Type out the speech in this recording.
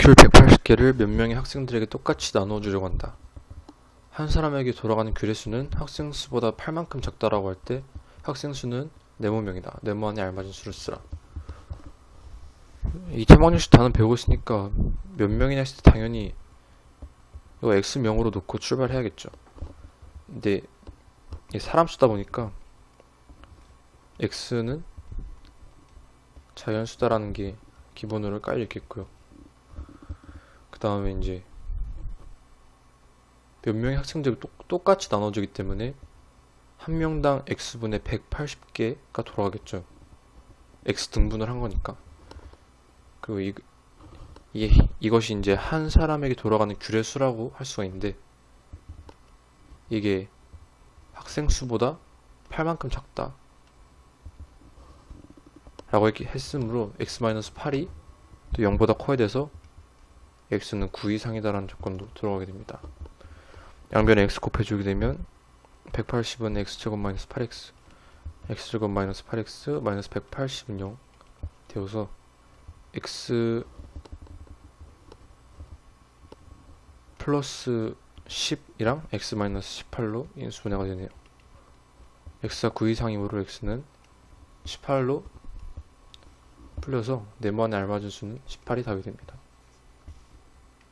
큐를 180개를 몇 명의 학생들에게 똑같이 나누어 주려고 한다. 한 사람에게 돌아가는 귤의 수는 학생 수보다 8만큼 작다라고 할 때 학생 수는 네모 명이다. 네모 안에 알맞은 수를 쓰라. 이 태망령식 단은 배우고 있으니까 몇 명이나 했을 때 당연히 이거 x명으로 놓고 출발해야겠죠. 근데 사람 수다 보니까 x는 자연수다라는 게 기본으로 깔려 있겠고요. 그 다음에 이제 몇 명의 학생들이 똑, 똑같이 나눠주기 때문에 한 명당 x분의 180개가 돌아가겠죠. x 등분을 한 거니까. 그리고 이, 이, 이것이 이제 한 사람에게 돌아가는 귤의 수라고 할 수가 있는데 이게 학생 수보다 8만큼 작다. 라고 이렇게 했으므로 x-8이 또 0보다 커야 돼서 x는 9 이상이다라는 조건도 들어가게 됩니다. 양변에 x 곱해주게 되면 180은 x제곱 마이너스 8x x제곱 마이너스 8x 마이너스 180은 0 되어서 x 플러스 10이랑 x 마이너스 18로 인수분해가 되네요. x가 9 이상이므로 x는 18로 풀려서 네모 안에 알맞은 수는 18이 답이 됩니다.